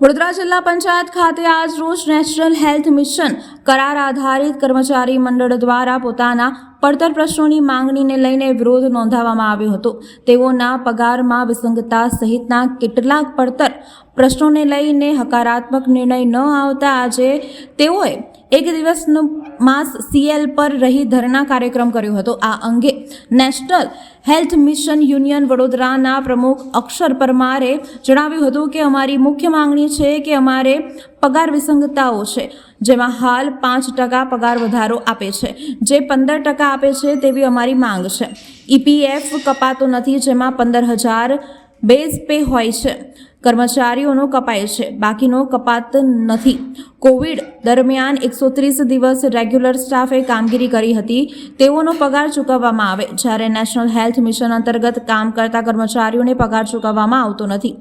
વડોદરા જિલ્લા પંચાયત ખાતે આજ રોજ નેશનલ હેલ્થ મિશન કરાર આધારિત કર્મચારી મંડળ દ્વારા પોતાના પડતર પ્રશ્નોની માંગણીને લઈને વિરોધ નોંધાવવામાં આવ્યો હતો. તેઓના પગારમાં વિસંગતતા સહિતના કેટલાક પડતર પ્રશ્નોને લઈને હકારાત્મક નિર્ણય ન આવતા આજે તેઓએ એક દિવસનો માસ સીએલ પર રહી ધરણા કાર્યક્રમ કર્યો હતો. આ અંગે નેશનલ હેલ્થ મિશન યુનિયન વડોદરાના પ્રમુખ અક્ષર પરમારે જણાવ્યું હતું કે અમારી મુખ્ય માંગણી છે કે અમારે પગાર વિસંગતતાઓ છે, જેમાં હાલ પાંચ ટકા પગાર વધારો આપે છે. જે પંદર ટકા આપે છે તેવી અમારી માંગ છે. ઈપીએફ કપાતો નથી, જેમાં પંદર હજાર બેઝ પે હોય છે. કર્મચારીઓનો કપાય છે. બાકીનો કપાત નથી. કોવિડ દરમિયાન એકસો ત્રીસ દિવસ રેગ્યુલર સ્ટાફે કામગીરી કરી હતી. તેઓનો પગાર ચૂકવવામાં આવે. જ્યારે નેશનલ હેલ્થ મિશન અંતર્ગત કામ કરતા કર્મચારીઓને પગાર ચૂકવવામાં આવતો નથી.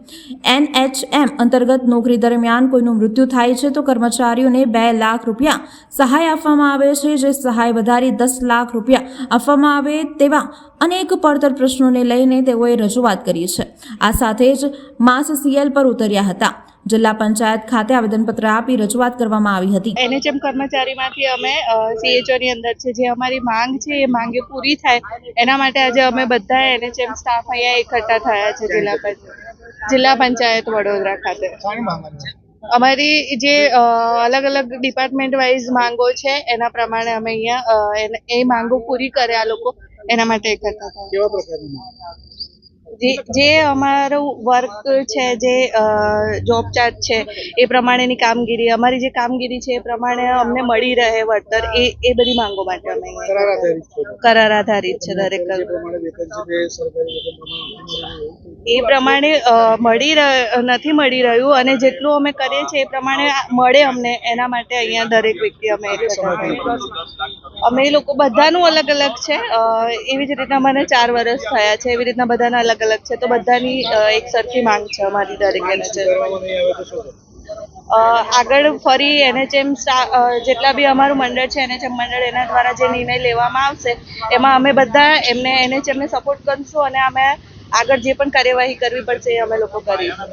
એનએચએમ અંતર્ગત નોકરી દરમિયાન કોઈનું મૃત્યુ થાય છે તો કર્મચારીઓને બે લાખ રૂપિયા સહાય આપવામાં આવે છે, જે સહાય વધારી દસ લાખ રૂપિયા આપવામાં આવે તેવા અનેક પડતર પ્રશ્નોને લઈને તેઓએ રજૂઆત કરી છે. આ સાથે જ માસ સીએલ પર ઉતર્યા હતા. જિલ્લા પંચાયત ખાતે આવેદનપત્ર આપી રજૂઆત કરવામાં આવી હતી. એનએચએમ કર્મચારીમાંથી અમે સીએચઓ ની અંદર છે જે અમારી માંગ છે એ માંગે પૂરી થાય. એના માટે આજે અમે બધા એનએચએમ સ્ટાફ અહીંયા એકઠા થયા છે જિલ્લા પંચાયત જિલ્લા પંચાયત વડોદરા ખાતે. અમારી જે અ, અલગ અલગ ડિપાર્ટમેન્ટ વાઇઝ માંગો છે એના પ્રમાણે અમે અહીંયા એ માંગો પૂરી કરે આ લોકો એના માટે એકઠા થયા. કેવા પ્રકારની માંગ? જે જે અમારું વર્ક છે જે જોબ ચાર્ટ છે એ પ્રમાણેની કામગીરી અમારી જે કામગીરી છે એ પ્રમાણે અમને મળી રહે વળતર એ એ બધી માંગો માટે અમે. કરાર આધારિત છે દરેક એ પ્રમાણે મળી નથી મળી રહ્યું અને જેટલું અમે કરીએ છીએ એ પ્રમાણે મળે અમને એના માટે અહીંયા દરેક વ્યક્તિ અમે અમે લોકો બધાનું અલગ અલગ છે. એવી જ રીતના મને ચાર વર્ષ થયા છે, એવી રીતના બધાના અલગ અલગ છે. તો બધાની એક સરખી માંગ છે અમારી દરેક એને આગળ ફરી એનએચએમ જેટલા બી અમારું મંડળ છે એનએચએમ મંડળ એના દ્વારા જે નિર્ણય લેવામાં આવશે, એમાં અમે બધા એમને એનએચએમને સપોર્ટ કરીશું અને અમે આગળ જે પણ કાર્યવાહી કરવી પડશે એ અમે લોકો કરીશું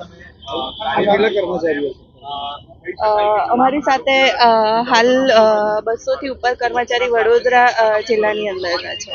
અમારી સાથે હાલ બસો થી ઉપર કર્મચારી વડોદરા જિલ્લાની અંદર છે.